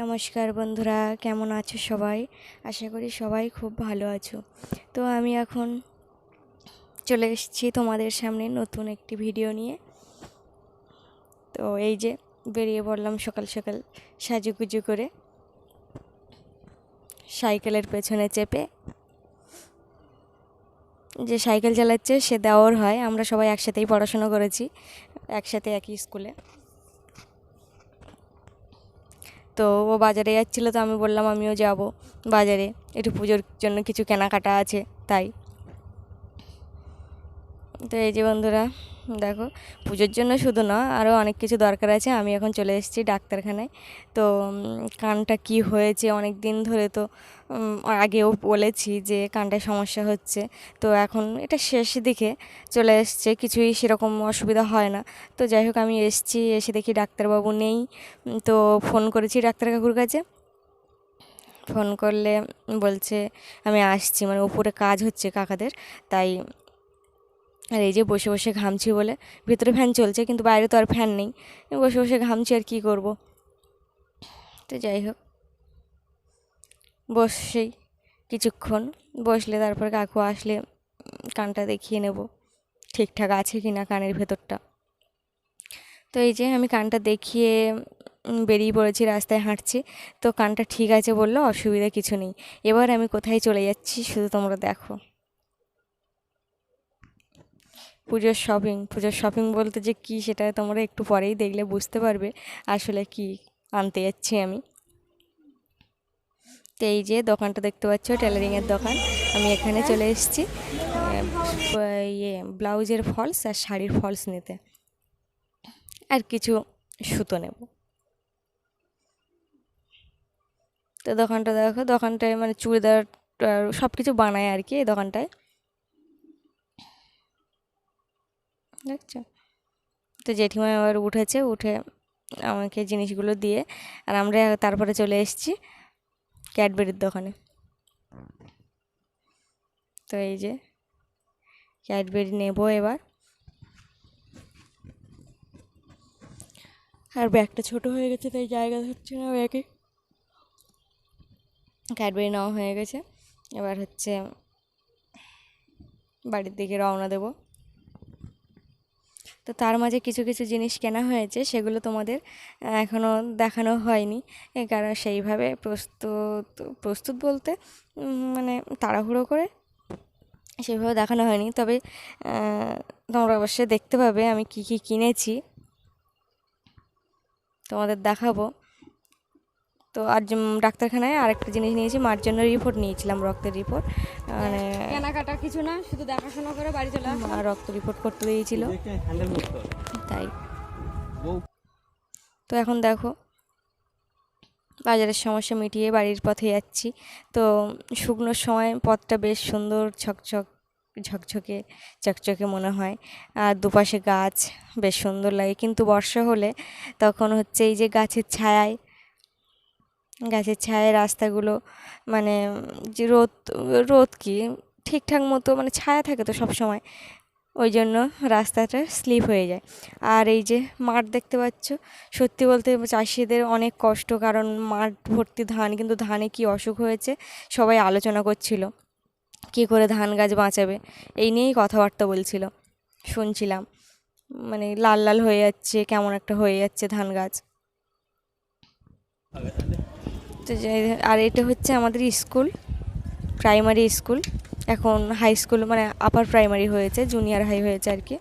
নমস্কার বন্ধুরা, কেমন আছো সবাই? আশা করি সবাই খুব ভালো আছো। তো আমি এখন চলে এসেছি তোমাদের সামনে নতুন একটি ভিডিও নিয়ে। তো এই যে বেরিয়ে পড়লাম সকাল সকাল সাজুগুজু করে। সাইকেলের পেছনে চেপে। যে সাইকেল চালাচ্ছে সে দেওয়ার হয়, আমরা সবাই একসাথেই পড়াশুনো করেছি, একসাথে একই স্কুলে। তো ও বাজারে যাচ্ছিল তো আমি বললাম, আমিও যাব বাজারে। একটু পুজোর জন্য কিছু কেনাকাটা আছে। তাই। তো এই যে বন্ধুরা, দেখো, পুজোর জন্য শুধু না আরও অনেক কিছু দরকার আছে। আমি এখন চলে এসেছি ডাক্তারখানায়। তো কানটা কি হয়েছে? অনেক দিন ধরে তো আগেও বলেছি যে কানটায় সমস্যা হচ্ছে। তো এখন এটা শেষ দিকে চলে এসছে, কিছুই সেরকম অসুবিধা হয় না। তো যাই হোক, আমি এসেছি, এসে দেখি ডাক্তারবাবু নেই। তো ফোন করেছি ডাক্তার কাকুর কাছে। ফোন করলে বলছে, আমি আসছি মানে উপরে কাজ হচ্ছে কাকাদের, তাই আর এই যে বসে বসে ঘামছি বলে ভিতরে ফ্যান চলছে, কিন্তু বাইরে তো আর ফ্যান নেই। বসে বসে ঘামছি আর কী করব? তো যাই হোক, বসেই কিছুক্ষণ, বসলে তারপর কাকু আসলে কানটা দেখিয়ে নেব, ঠিকঠাক আছে কি না কানের ভেতরটা। তো এই যে আমি কানটা দেখিয়ে বেরিয়ে পড়েছি, রাস্তায় হাঁটছি, তো কানটা ঠিক আছে বলল, অসুবিধা কিছু নেই। এবার আমি কোথায় চলে যাচ্ছি শুধু তোমরা দেখো। পুজোর শপিং পুজোর শপিং বলতে যে কী সেটা তোমরা একটু পরেই দেখলে বুঝতে পারবে আসলে কি আনতে যাচ্ছি আমি। তো এই যে দোকানটা দেখতে পাচ্ছ টেলারিংয়ের দোকান। আমি এখানে চলে এসেছি ইয়ে ব্লাউজের ফলস আর শাড়ির ফলস নিতে। আর কিছু সুতো নেব। তো দোকানটা দেখো, দোকানটায় মানে চুড়িদার সব কিছু বানায় আর কি এই দোকানটায়। দেখছ? তো জেঠিমা এবার উঠেছে, উঠে আমাকে জিনিসগুলো দিয়ে আর আমরা তারপরে চলে এসেছি ক্যাডবেরির দোকানে। তো এই যে ক্যাডবেরি নেব এবার। আর ব্যাগটা ছোট হয়ে গেছে, তাই জায়গা ধরছে না ব্যাগে। ক্যাডবেরি নেওয়া হয়ে গেছে। এবার হচ্ছে বাড়ির দিকে রওনা দেবো। তো তার মাঝে কিছু কিছু জিনিস কেনা হয়েছে, সেগুলো তোমাদের এখনও দেখানো হয়নি। কারণ সেইভাবে প্রস্তুত প্রস্তুত বলতে মানে তাড়াহুড়ো করে সেভাবে দেখানো হয়নি। তবে তোমরা অবশ্যই দেখতে পাবে আমি কি কি কিনেছি। তোমাদের দেখাবো। তো আর যে- ডাক্তারখানায় আরেকটা জিনিস নিয়েছি মার জন্য রিপোর্ট নিয়েছিলাম রক্তের রিপোর্ট মানে কেনাকাটা কিছু না শুধু দেখাশোনা করে বাড়ি চলে মা রক্ত রিপোর্ট করতে দিয়েছিল। তাই। তো এখন দেখো বাজারের সমস্যা মিটিয়ে বাড়ির পথে যাচ্ছি। তো শুকনোর সময় পথটা বেশ সুন্দর ঝকঝক ঝকঝকে চকচকে মনে হয়। আর দুপাশে গাছ বেশ সুন্দর লাগে। কিন্তু বর্ষা হলে তখন হচ্ছে এই যে গাছের ছায়ায় গাছের ছায়ায় রাস্তাগুলো মানে যে রোদ রোদ কি ঠিকঠাক মতো মানে ছায়া থাকে তো সব সময় ওই জন্য রাস্তাটা স্লিপ হয়ে যায়। আর এই যে মাঠ দেখতে পাচ্ছ, সত্যি বলতে চাষিদের অনেক কষ্ট, কারণ মাঠ ভর্তি ধান, কিন্তু ধানে কি অসুখ হয়েছে সবাই আলোচনা করছিল, কী করে ধান গাছ বাঁচাবে, এই নিয়েই কথাবার্তা বলছিল, শুনছিলাম মানে লাল লাল হয়ে যাচ্ছে, কেমন একটা হয়ে যাচ্ছে ধান গাছ। তো যে- আর এটা হচ্ছে আমাদের স্কুল, প্রাইমারি স্কুল। এখন হাই স্কুল মানে আপার প্রাইমারি হয়েছে জুনিয়র হাই হয়েছে আর কি।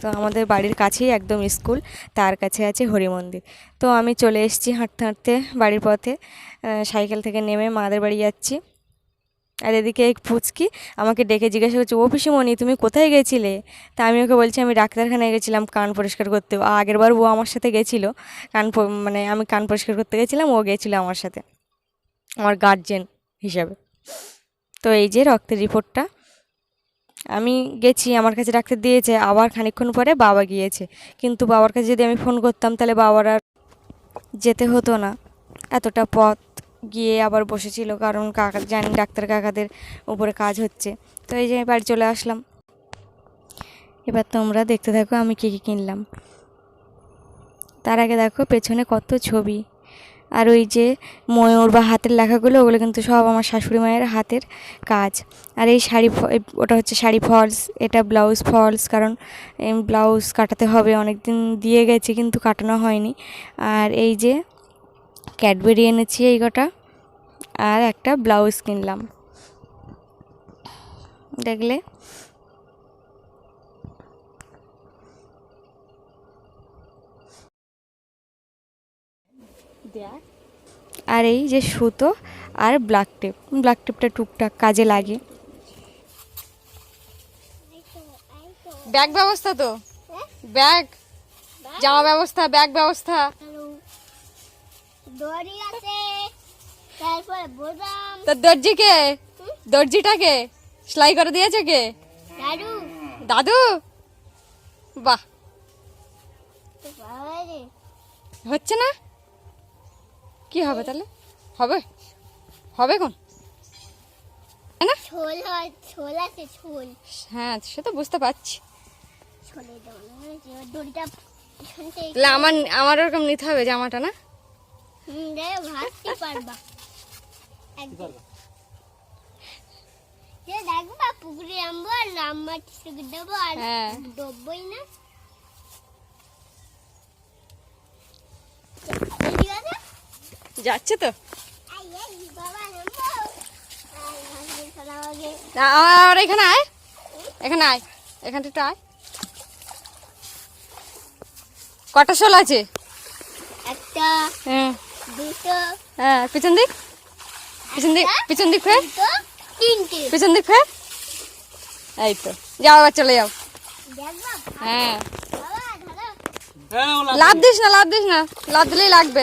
তো আমাদের বাড়ির কাছেই একদম স্কুল, তার কাছে আছে হরি মন্দির। তো আমি চলে এসেছি হাঁটতে হাঁটতে বাড়ির পথে সাইকেল থেকে নেমে মাদের বাড়ি যাচ্ছি। আর এদিকে এক ফুচকি আমাকে ডেকে জিজ্ঞাসা করছে, ও পিসিমণি, তুমি কোথায় গেছিলে? তা আমি ওকে বলছি, আমি ডাক্তারখানায় গেছিলাম কান পরিষ্কার করতে। আগের বার ও আমার সাথে গেছিল। কান মানে আমি কান পরিষ্কার করতে গেছিলাম, ও গেছিল আমার সাথে। আমার গার্জেন হিসাবে। তো এই যে রক্তের রিপোর্টটা। আমি গেছি, আমার কাছে ডাক্তার দিয়েছে, আবার খানিকক্ষণ পরে বাবা গিয়েছে। কিন্তু বাবার কাছে যদি আমি ফোন করতাম, তাহলে বাবার আর যেতে হতো না। এতটা পথ। গিয়ে আবার বসেছিল, কারণ কাকা, জানি ডাক্তার কাকাদের উপরে কাজ হচ্ছে। তো এই যে বাড়ি চলে আসলাম। এবার তোমরা দেখতে থাকো আমি কী কী কিনলাম। তার আগে দেখো পেছনে কত ছবি। আর ওই যে ময়ূর বা হাতের লেখাগুলো, ওগুলো কিন্তু সব আমার শাশুড়ি মায়ের হাতের কাজ। আর এই শাড়ি ওটা হচ্ছে শাড়ি ফলস, এটা ব্লাউজ ফলস, কারণ ব্লাউজ কাটাতে হবে অনেক দিন দিয়ে গেছে কিন্তু কাটানো হয়নি। আর এই যে ক্যাডবেরি এনেছি এই কটা। আর একটা ব্লাউজ কিনলাম। দেখলে? আর এই যে সুতো আর ব্ল্যাক টেপ ব্ল্যাক টেপটা টুকটাক কাজে লাগে। ব্যাগ ব্যবস্থা তো? ব্যাগ? জামা ব্যবস্থা ব্যাগ ব্যবস্থা? দড়ি আছে তারপরে বোতাম তো দর্জিকে দর্জিটাকে সেলাই করে দিয়েছে কে? দাদু। দাদু? বাহ। হচ্ছে না? কি হবে তাহলে? হবে। হবে কোন? হয় সে তো বুঝতে পারছি। আমার আমার ওরকম নিতে হবে জামাটা না? রে ভাসতে পারবা। একদম যে দেখবা পুকুরে নামবো আর দেবো আর হ্যাঁ। ডুববই না। যাচ্ছে তো। আমার এখানে আয়। এখানে আয়। এখানটা একটু আয়। কটা শোল আছে? একটা। হ্যাঁ। হ্যাঁ পিছন দিক। পিছন দিক পিছন দিক ফের। পিছন দিক ফের। এই তো যাও আবার চলে যাও। হ্যাঁ। বাবা লাভ দিস না লাভ দিস না। লাভ দিলেই লাগবে।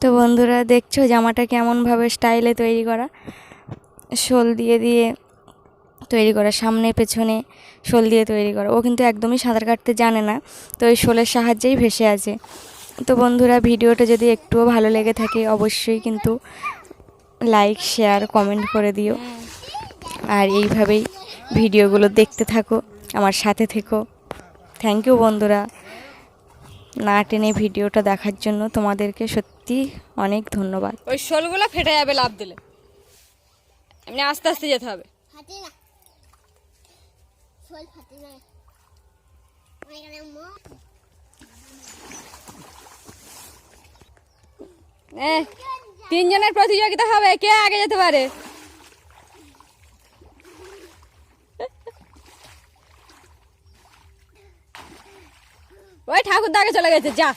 তো বন্ধুরা দেখছ জামাটা কেমনভাবে স্টাইলে তৈরি করা? শোল দিয়ে দিয়ে তৈরি করা সামনে পেছনে শোল দিয়ে তৈরি করা। ও কিন্তু একদমই সাঁতার কাটতে জানে না তো ওই শোলের সাহায্যেই ভেসে আছে তো বন্ধুরা ভিডিওটা যদি একটুও ভালো লেগে থাকে অবশ্যই কিন্তু লাইক শেয়ার কমেন্ট করে দিও। আর এইভাবেই ভিডিওগুলো দেখতে থাকো আমার সাথে থেকো। থ্যাংক ইউ বন্ধুরা। না টেনে ভিডিওটা দেখার জন্য তোমাদেরকে সত্যি অনেক ধন্যবাদ। ওই শোলগুলো ফেটে যাবে লাভ দিলে। এমনি আস্তে আস্তে যেতে হবে। শোল ফাটে না। তিনজনের প্রতিযোগিতা হবে, কে আগে যেতে পারে? ওই ঠাকুর দাগে চলে গেছে, যা।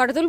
ফটো তুলবো